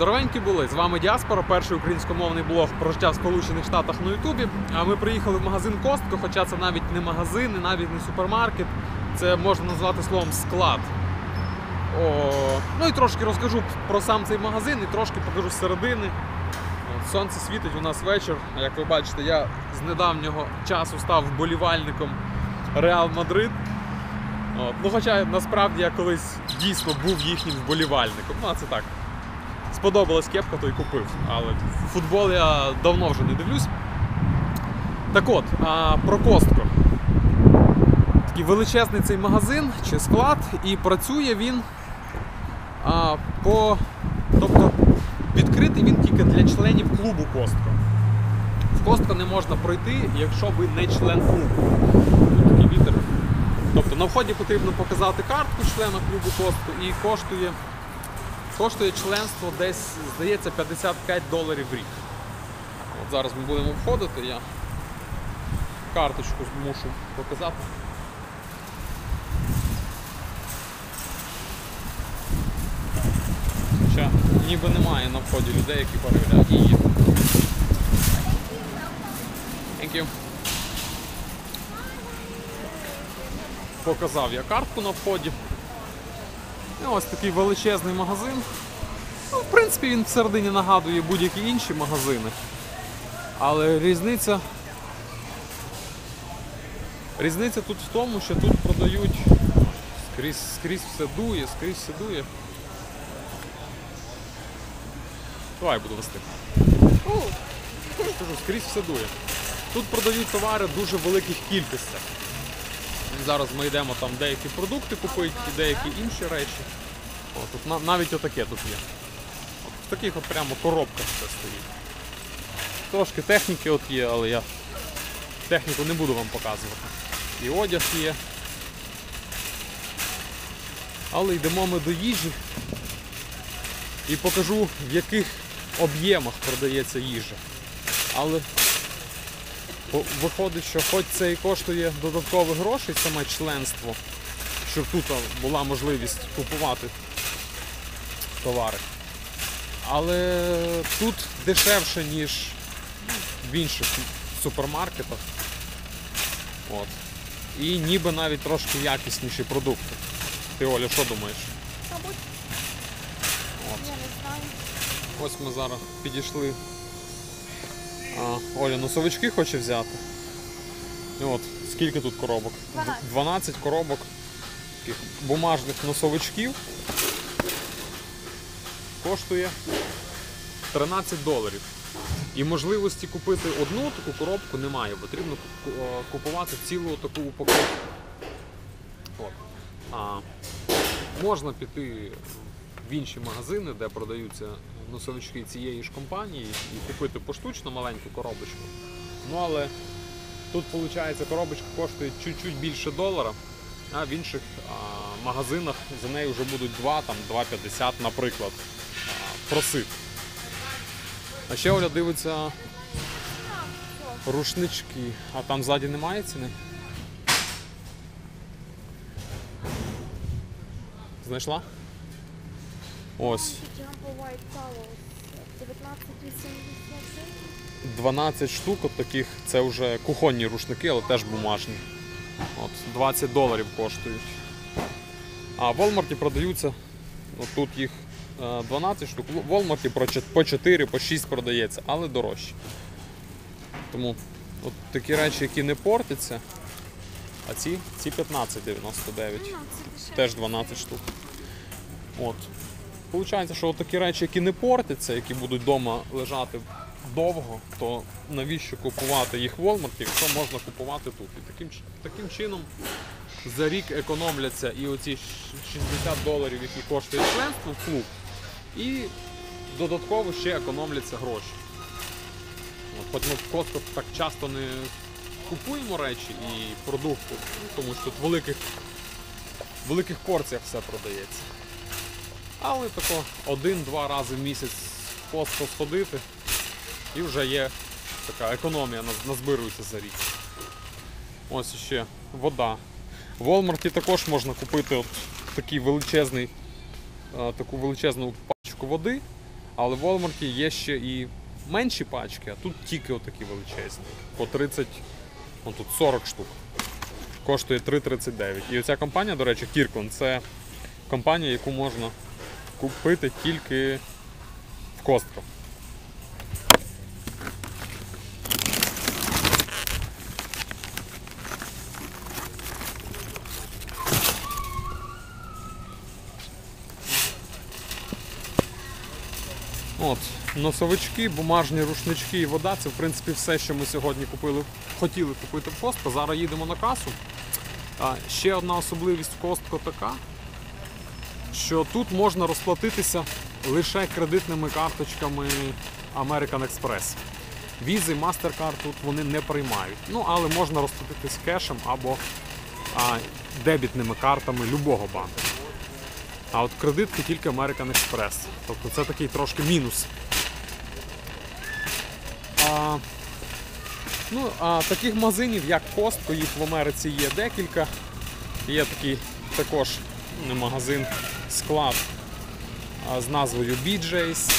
Здоровенькі були! З вами Діаспора, перший українськомовний блог про життя в Сполучених Штатах на Ютубі. А ми приїхали в магазин Костко, хоча це навіть не магазин, і навіть не супермаркет. Це можна назвати словом склад. О, ну і трошки розкажу про сам цей магазин і трошки покажу з середини. Сонце світить, у нас вечір. Як ви бачите, я з недавнього часу став вболівальником Реал Мадрид. От. Ну, хоча насправді я колись дійсно був їхнім вболівальником. Ну, а це так. Сподобалась кепка, то й купив. Але футбол я давно вже не дивлюсь. Так от, а, про Костко. Такий величезний цей магазин чи склад, і працює він а, по. Тобто відкритий він тільки для членів клубу Костко. В Костко не можна пройти, якщо ви не член клубу. Тут такий вітер. Тобто на вході потрібно показати картку члена клубу Костко і коштує, коштує членство десь, здається, 55 доларів в рік. От зараз ми будемо входити, я карточку мушу показати. Хоча ніби немає на вході людей, які перевіряють її. Thank you. Показав я картку на вході. І ось такий величезний магазин. Ну, в принципі, він всередині нагадує будь-які інші магазини. Але різниця. Різниця тут в тому, що тут продають скрізь, скрізь все дує, скрізь все дує. Давай буду вести. Кажу, скрізь все дує. Тут продають товари дуже великих кількостях. Зараз ми йдемо там деякі продукти купити і деякі інші речі. О, тут на- навіть отаке тут є. От в таких от прямо коробках все стоїть. Трошки техніки от є, але я техніку не буду вам показувати. І одяг є. Але йдемо ми до їжі і покажу в яких об'ємах продається їжа. Але Виходить, що хоч це і коштує додаткових грошей, саме членство, щоб тут була можливість купувати товари. Але тут дешевше, ніж в інших супермаркетах. От. І ніби навіть трошки якісніші продукти. Ти Оля, що думаєш? Мабуть, От. я не знаю. Ось ми зараз підійшли. А, Оля носовички хоче взяти. От, скільки тут коробок? 12. 12 коробок таких бумажних носовичків. Коштує 13 доларів. І можливості купити одну таку коробку немає. Потрібно е, купувати цілу таку упаковку. От. А, можна піти в інші магазини, де продаються носовички цієї ж компанії, і купити поштучно маленьку коробочку. Ну але тут виходить коробочка коштує чуть-чуть більше долара, а в інших а, магазинах за неї вже будуть 2, там 2,50, наприклад, а, просити. А ще Оля дивиться рушнички, а там ззаді немає ціни. Знайшла? Ось. Jumbo White Towels 19,87. 12 штук от таких, це вже кухонні рушники, але теж бумажні. От, 20 доларів коштують. А в Walmart продаються, от тут їх е, 12 штук, в Walmart по 4, по 6 продається, але дорожче. Тому от такі речі, які не портяться, а ці, ці 15,99. Ну, це дешевше. Теж 12 штук. От. Получається, що такі речі, які не портяться, які будуть вдома лежати довго, то навіщо купувати їх в Walmart, якщо можна купувати тут. І таким, таким чином за рік економляться і оці 60 доларів, які коштує членство в клуб, і додатково ще економляться гроші. От, хоч ми в Costco так часто не купуємо речі і продукти, тому що тут великих в великих порціях все продається. Але тако один-два рази в місяць Costco сходити і вже є така економія, назбирується за рік. Ось ще вода. В Walmart також можна купити от такий величезний, е, таку величезну пачку води, Але в Walmart є ще і менші пачки, а тут тільки отакі величезні. По 30, ну тут 40 штук. Коштує 3,39. І оця компанія, до речі, Kirkland, це компанія, яку можна купити тільки в Costco. От, носовички, бумажні рушнички і вода це в принципі все, що ми сьогодні купили, хотіли купити в Costco. Зараз їдемо на касу. А, ще одна особливість Costco така, що тут можна розплатитися лише кредитними карточками American Express. Візи, MasterCard тут вони не приймають. Ну, але можна розплатитись кешем або а, дебітними картами любого банку. А от кредитки тільки American Express. Тобто це такий трошки мінус. А, ну, а таких магазинів, як Costco, їх в Америці є декілька. Є такий також магазин, склад з назвою BJ's,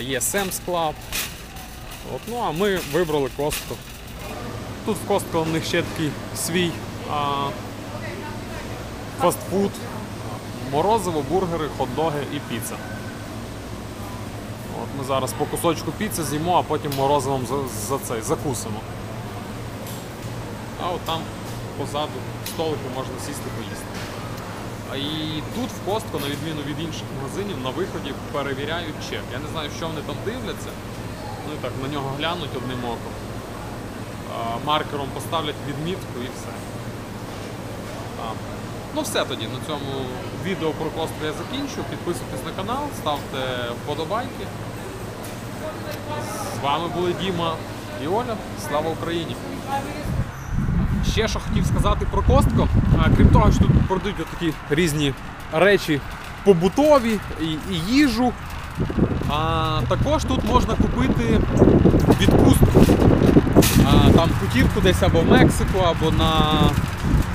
є Sam's Club. От, ну а ми вибрали Costco. Тут в Costco у них ще такий свій а, фастфуд. Морозиво, бургери, хот-доги і піца. От ми зараз по кусочку піци з'їмо, а потім морозивом за, за цей закусимо. А от там позаду столики можна сісти поїсти. І тут в Костко, на відміну від інших магазинів, на виході перевіряють чек. Я не знаю, що вони там дивляться. Ну і так, на нього глянуть одним оком. Маркером поставлять відмітку і все. Ну все тоді. На цьому відео про Костко я закінчу. Підписуйтесь на канал, ставте вподобайки. З вами були Діма і Оля. Слава Україні! Ще що хотів сказати про Костко. Крім того, що тут продають такі різні речі побутові і, і їжу. А, також тут можна купити відпустку. А, там путівку десь або в Мексику, або на.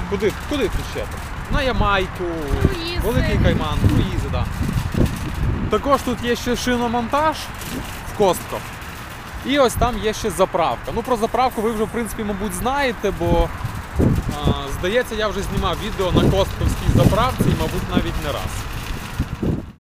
Куди, куди тут ще? На Ямайку, Круїзи. Великий Кайман, круїзи, так. Також тут є ще шиномонтаж в Костко. І ось там є ще заправка. Ну про заправку ви вже в принципі, мабуть, знаєте, бо здається, я вже знімав відео на костковській заправці і, мабуть, навіть не раз.